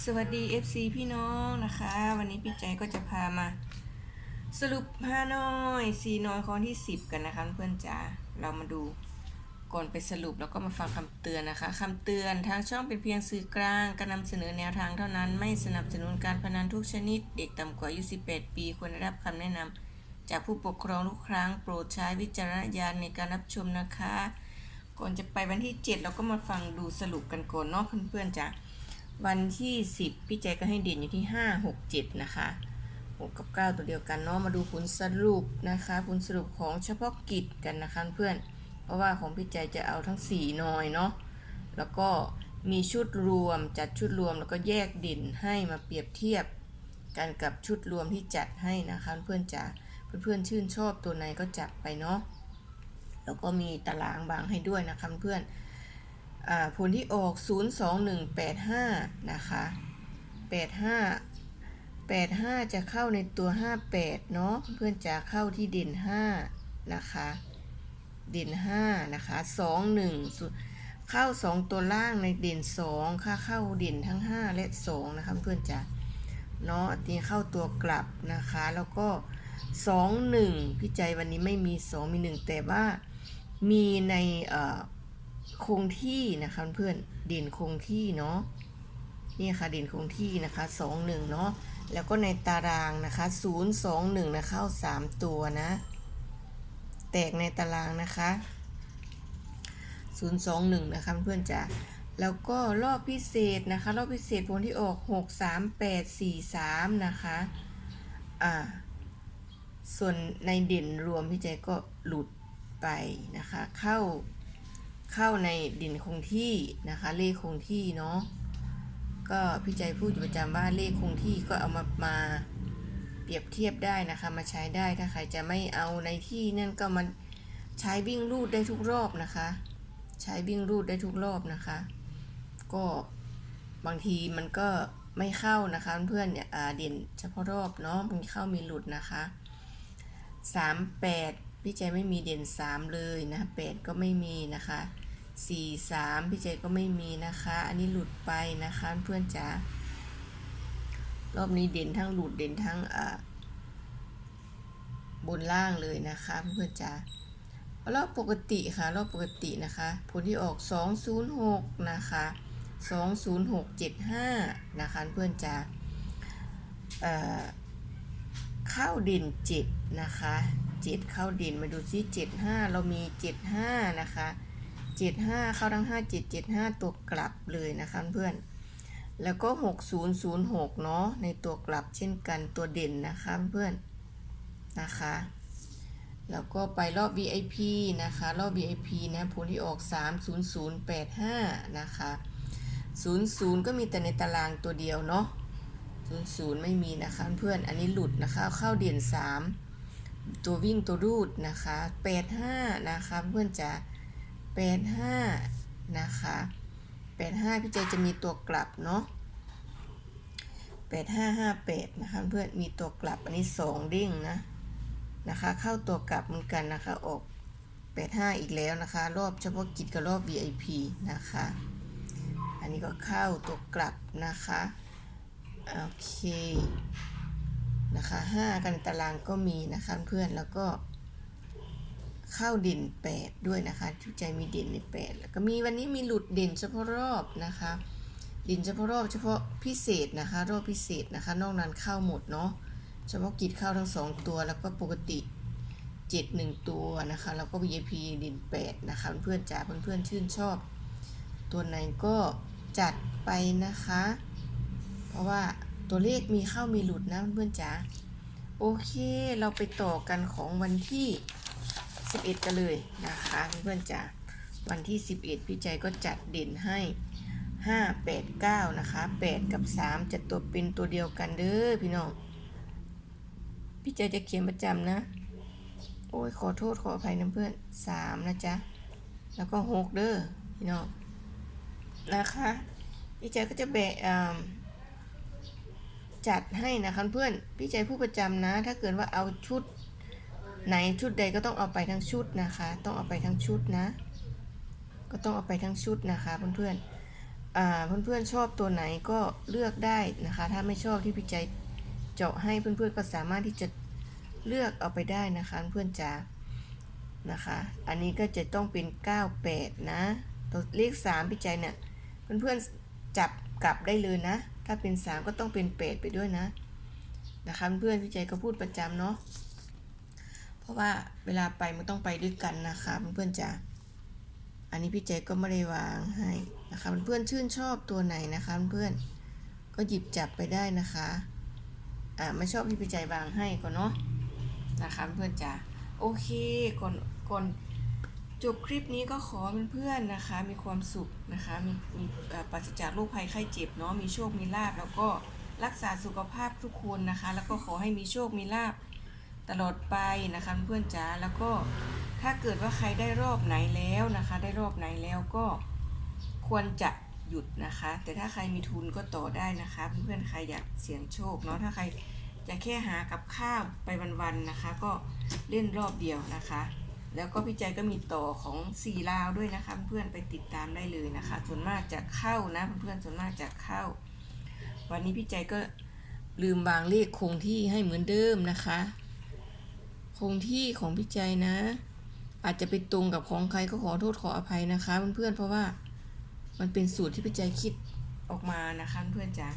สวัสดี FC พี่น้องนะคะ วันนี้พี่ใจก็จะพามา สรุปฮานอยซีนอยคอนที่ 10 กันนะคะเพื่อนจ๋าเรามาดูก่อนไปสรุปแล้วก็มาฟังคำเตือนนะคะคำเตือนทางช่องเป็นเพียงสื่อกลางการนำเสนอแนวทางเท่านั้น ไม่สนับสนุนการพนันทุกชนิด เด็กต่ำกว่าอายุ18 ปีควรได้รับคำแนะนำจากผู้ปกครองทุกครั้งโปรดใช้วิจารณญาณในการรับชมนะคะ ก่อนจะไปวันที่ 7 เราก็มาฟังดูสรุปกันก่อนเนาะเพื่อนๆจ้ะ วันที่ 10 พี่แจก็ให้เด่นอยู่ที่ 5 6 7 นะคะ 6 กับ 9 ตัวเดียวกันเนาะมาดูผลสรุปนะคะผลสรุปของเฉพาะกิจกันนะคะเพื่อน เพราะว่าของพี่แจจะเอาทั้ง 4 หน่อยเนาะแล้วก็มีชุดรวมจัดชุดรวมแล้วก็แยกเด่นให้มาเปรียบเทียบกันกับชุดรวมที่จัดให้นะคะ เพื่อนจ๋าเพื่อนๆชื่นชอบตัวไหนก็จัดไปเนาะแล้วก็มีตารางบางให้ด้วยนะคะเพื่อน ผลที่ออก 02185 นะคะ 85 85 จะเข้าในตัว 58 เนาะเพื่อนจะเข้าที่เด่น 5 นะคะ เด่น 5 นะคะ 21 เข้า 2 ตัวล่างในเด่น 2 ค่าเข้าเด่นทั้ง 5 และ 2 นะคะเพื่อนจะเนาะทีเข้าตัวกลับนะคะ แล้วก็ 21 พี่ใจวันนี้ไม่มี 2 มี 1 แต่ว่ามีในเอ่อ คงที่นะคะเพื่อนเด่นคงที่เนาะนี่ค่ะเด่นคงที่นะคะสองหนึ่งเนาะแล้วก็ในตารางนะคะศูนย์สองหนึ่งนะเข้าสามตัวนะ แตกในตารางนะคะศูนย์สองหนึ่งนะคะเพื่อนจ๋าแล้วก็รอบพิเศษนะคะ รอบพิเศษผลที่ออกหกสามแปดสี่สามนะคะอ่าส่วนในเด่นรวมพี่ใจก็หลุดไปนะคะ เข้า เข้าในดินคงที่นะคะ เลขคงที่เนาะก็พี่ใจพูดอยู่ประจำว่าเลขคงที่ก็เอามามาเปรียบเทียบได้นะคะ มาใช้ได้ถ้าใครจะไม่เอาในที่นั่นก็มันใช้วิ่งรูดได้ทุกรอบนะคะ ใช้วิ่งรูดได้ทุกรอบนะคะ ก็บางทีมันก็ไม่เข้านะคะเพื่อนเนี่ยเด่นเฉพาะรอบเนาะมีเข้ามีหลุดนะคะสามแปดพี่ใจไม่มีเด่นสามเลยนะแปดก็ไม่มีนะคะ สี่สามพี่ใจก็ไม่มีนะคะ อันนี้หลุดไปนะคะเพื่อนจ๋ารอบนี้เด่นทั้งหลุดเด่นทั้งอ่าบนล่างเลยนะคะเพื่อนจ๋ารอบปกติค่ะ รอบปกตินะคะ ผลที่ออก 206 นะคะ 20675 นะคะเพื่อนจ๋าเอ่อเข้าดิน7นะคะ 7 เข้าดินมาดูซิ75 เรามี 75 นะคะ 75 เข้าทั้ง 5 7 75 ตัวกลับเลยนะคะเพื่อน แล้วก็ 6006 เนาะในตัวกลับเช่นกันตัวเด่นนะคะเพื่อนนะคะ แล้วก็ไปรอบ VIP นะคะ รอบ VIP นะผลที่ออก 30085 นะคะ 00 ก็มีแต่ในตารางตัวเดียวเนาะ00 ไม่มีนะคะเพื่อน อันนี้หลุดนะคะ เข้าเด่น 3 ตัววิ่งตัวรูดนะคะ 85 นะคะเพื่อนจะ 85นะคะ85พี่เจจะมีตัวกลับเนาะ8558นะคะเพื่อนมีตัวกลับอันนี้2เด้งนะนะคะ เข้าตัวกลับเหมือนกันนะคะออก85อีกแล้วนะคะ รอบเฉพาะกิจกับรอบ VIP นะคะ อันนี้ก็เข้าตัวกลับนะคะโอเคนะคะ5กันตารางก็มีนะคะเพื่อนแล้วก็ ข้าเด่น 8 ด้วยนะคะทุกใจมีเด่นใน 8 แล้วก็มีวันนี้มีหลุดเด่นเฉพาะรอบนะคะเด่นเฉพาะรอบเฉพาะพิเศษนะคะ รอบพิเศษนะคะ นอกนั้นเข้าหมดเนาะเฉพาะกิจเข้าทั้ง 2 ตัวแล้วก็ปกติ 7 1 ตัวนะคะ แล้วก็ VIP เด่น 8 นะคะ เพื่อนๆจ๋าเพื่อนๆชื่นชอบ ตัวไหนก็จัดไปนะคะ เพราะว่าตัวเลขมีเข้ามีหลุดนะเพื่อนๆจ๋าโอเค เราไปต่อกันของวันที่ 11 กันเลยนะคะเพื่อนๆจ๋าวันที่ 11 พี่ใจก็จัดเด่นให้ 5 8 9 นะคะ 8 กับ 3 จะตัวเป็นตัวเดียวกันเด้อพี่น้อง พี่ใจจะเขียนประจำนะ โอ้ยขอโทษขออภัยนะเพื่อน 3 นะจ๊ะ แล้วก็ 6 เด้อพี่น้อง นะคะ พี่ใจก็จะแบะอ่จัดให้นะคะเพื่อน พี่ใจผู้ประจำนะ ถ้าเกิดว่าเอาชุด ไหนชุดใดก็ต้องเอาไปทั้งชุดนะคะ ต้องเอาไปทั้งชุดนะ ก็ต้องเอาไปทั้งชุดนะคะเพื่อนๆอ่าเพื่อนๆชอบตัวไหนก็เลือกได้นะคะ ถ้าไม่ชอบที่พี่ใจเจาะให้เพื่อนๆก็สามารถที่จะเลือกเอาไปได้นะคะเพื่อนจ๋านะคะ อันนี้ก็จะต้องเป็น 98 นะ ตัวเลข3พี่ใจเนี่ยเพื่อนๆจับกลับได้เลยนะ ถ้าเป็น 3 ก็ต้องเป็น 8 ไปด้วยนะนะคะเพื่อนๆพี่ใจก็พูดประจำเนาะ เพราะว่าเวลาไปมันต้องไปด้วยกันนะคะเพื่อนๆจ๋าอันนี้พี่เจก็ไม่ได้วางให้นะคะเพื่อนๆชื่นชอบตัวไหนนะคะเพื่อนก็หยิบจับไปได้นะคะอ่าไม่ชอบที่พี่ใจวางให้ก่อนเนาะนะคะเพื่อนจ๋าโอเคก่อนก่อนจบคลิปนี้ก็ขอเพื่อนๆนะคะ มีความสุขนะคะมีมีปราศจากโรคภัยไข้เจ็บเนาะมีโชคมีลาบแล้วก็รักษาสุขภาพทุกคนนะคะ แล้วก็ขอให้มีโชคมีลาบ ตลอดไปนะคะเพื่อนจ๋าแล้วก็ถ้าเกิดว่าใครได้รอบไหนแล้วนะคะ ได้รอบไหนแล้วก็ควรจะหยุดนะคะ แต่ถ้าใครมีทุนก็ต่อได้นะคะ เพื่อนๆใครอยากเสี่ยงโชคเนาะถ้าใครจะแค่หากับข้าวไปวันๆนะคะ ก็เล่นรอบเดียวนะคะ แล้วก็พี่ใจก็มีต่อของสี่ลาวด้วยนะคะ เพื่อนไปติดตามได้เลยนะคะ ส่วนมากจะเข้านะเพื่อนๆส่วนมากจะเข้า วันนี้พี่ใจก็ลืมวางเลขคงที่ให้เหมือนเดิมนะคะ งที่ของพี่ใจนะ อาจจะไปตรงกับของใครก็ขอโทษขออภัยนะคะเพื่อนๆเพราะว่ามันเป็นสูตรที่พี่ใจคิดออกมานะคะเพื่อนจ๋า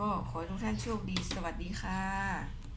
ก็ขอทุกท่านโชคดีสวัสดีค่ะ